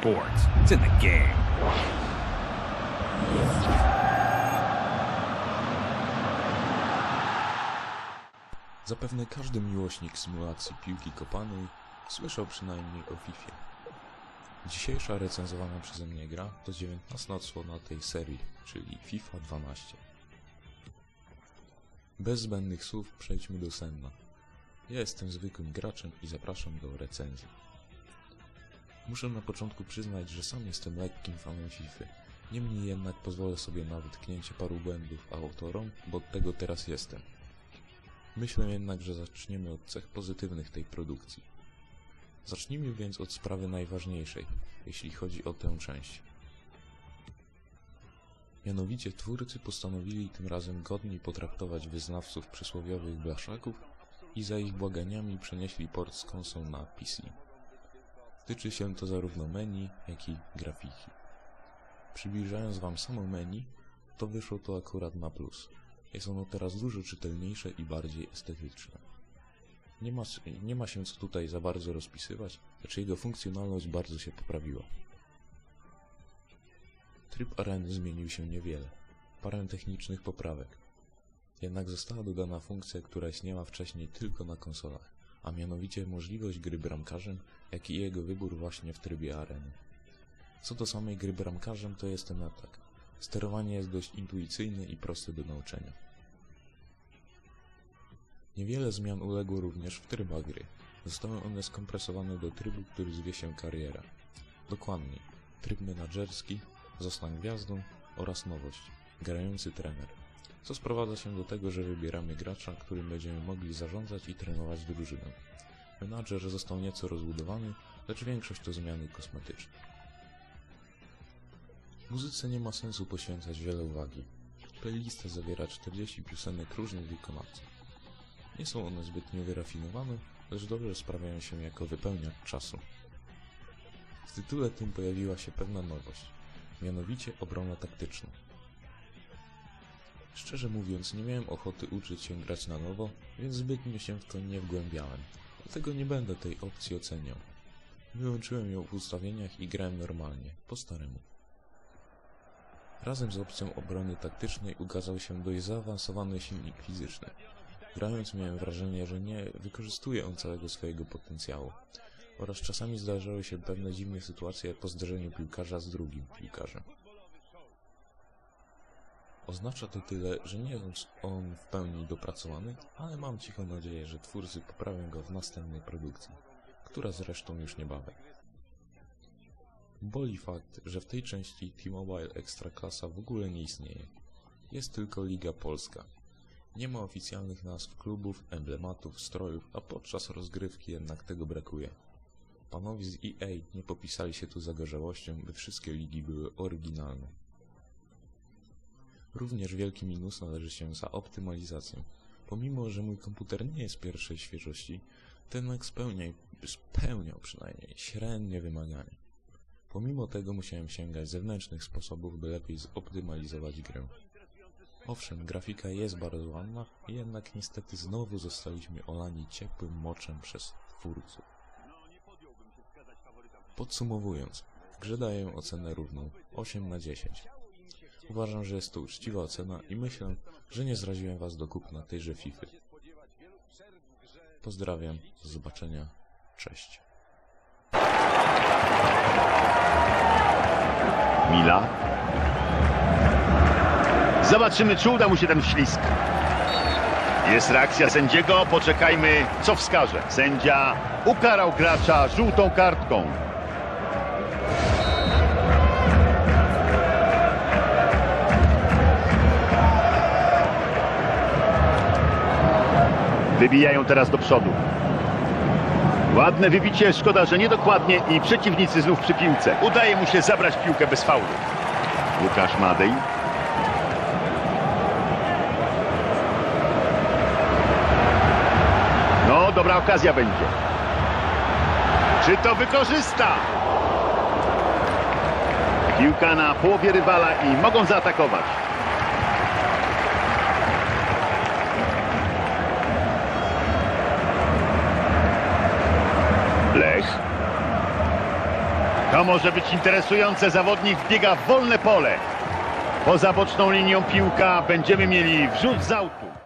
sports. It's in the game. Zapewne każdy miłośnik symulacji piłki kopanej słyszał przynajmniej o FIFA. Dzisiejsza recenzowana przeze mnie gra to 19 odsłona tej serii, czyli FIFA 12. Bez zbędnych słów przejdźmy do sedna. Ja jestem zwykłym graczem i zapraszam do recenzji. Muszę na początku przyznać, że sam jestem lekkim fanem FIFA. Niemniej jednak pozwolę sobie na wytknięcie paru błędów autorom, bo od tego teraz jestem. Myślę jednak, że zaczniemy od cech pozytywnych tej produkcji. Zacznijmy więc od sprawy najważniejszej, jeśli chodzi o tę część. Mianowicie twórcy postanowili tym razem godnie potraktować wyznawców przysłowiowych blaszaków i za ich błaganiami przenieśli port z konsol na PC. Tyczy się to zarówno menu, jak i grafiki. Przybliżając Wam samo menu, to wyszło to akurat na plus. Jest ono teraz dużo czytelniejsze i bardziej estetyczne. Nie ma, nie ma się co tutaj za bardzo rozpisywać, lecz jego funkcjonalność bardzo się poprawiła. Tryb areny zmienił się niewiele. Parę technicznych poprawek. Jednak została dodana funkcja, która istniała wcześniej tylko na konsolach, a mianowicie możliwość gry bramkarzem, jak i jego wybór właśnie w trybie areny. Co do samej gry bramkarzem, to jestem na tak. Sterowanie jest dość intuicyjne i proste do nauczenia. Niewiele zmian uległo również w trybach gry. Zostały one skompresowane do trybu, który zwie się kariera. Dokładniej, tryb menadżerski, zostań gwiazdą oraz nowość, grający trener. Co sprowadza się do tego, że wybieramy gracza, którym będziemy mogli zarządzać i trenować drużynę. Menadżer został nieco rozbudowany, lecz większość to zmiany kosmetyczne. Muzyce nie ma sensu poświęcać wiele uwagi. Playlista zawiera 40 piosenek różnych wykonawców. Nie są one zbytnio wyrafinowane, lecz dobrze sprawiają się jako wypełniacz czasu. W tytule tym pojawiła się pewna nowość, mianowicie obrona taktyczna. Szczerze mówiąc, nie miałem ochoty uczyć się grać na nowo, więc zbytnio się w to nie wgłębiałem, dlatego nie będę tej opcji oceniał. Wyłączyłem ją w ustawieniach i grałem normalnie, po staremu. Razem z opcją obrony taktycznej ukazał się dość zaawansowany silnik fizyczny. Grając miałem wrażenie, że nie wykorzystuje on całego swojego potencjału oraz czasami zdarzały się pewne dziwne sytuacje po zderzeniu piłkarza z drugim piłkarzem. Oznacza to tyle, że nie jest on w pełni dopracowany, ale mam cichą nadzieję, że twórcy poprawią go w następnej produkcji, która zresztą już niebawem. Boli fakt, że w tej części T-Mobile Ekstraklasa w ogóle nie istnieje. Jest tylko Liga Polska. Nie ma oficjalnych nazw klubów, emblematów, strojów, a podczas rozgrywki jednak tego brakuje. Panowie z EA nie popisali się tu zagorzałością, by wszystkie ligi były oryginalne. Również wielki minus należy się za optymalizację. Pomimo, że mój komputer nie jest pierwszej świeżości, ten spełnia, spełniał przynajmniej średnie wymagania. Pomimo tego musiałem sięgać zewnętrznych sposobów, by lepiej zoptymalizować grę. Owszem, grafika jest bardzo ładna, jednak niestety znowu zostaliśmy olani ciepłym moczem przez twórców. Podsumowując, grze daję ocenę równą 8 na 10. Uważam, że jest to uczciwa ocena i myślę, że nie zraziłem Was do kupna tejże FIFA. Pozdrawiam, do zobaczenia, cześć. Mila. Zobaczymy, czy uda mu się ten ślisk. Jest reakcja sędziego, poczekajmy, co wskaże. Sędzia ukarał gracza żółtą kartką. Wybijają teraz do przodu. Ładne wybicie, szkoda, że niedokładnie i przeciwnicy znów przy piłce. Udaje mu się zabrać piłkę bez faulu. Łukasz Madej. No, dobra okazja będzie. Czy to wykorzysta? Piłka na połowie rywala i mogą zaatakować. To może być interesujące. Zawodnik biega w wolne pole. Poza boczną linią piłka będziemy mieli wrzut z autu.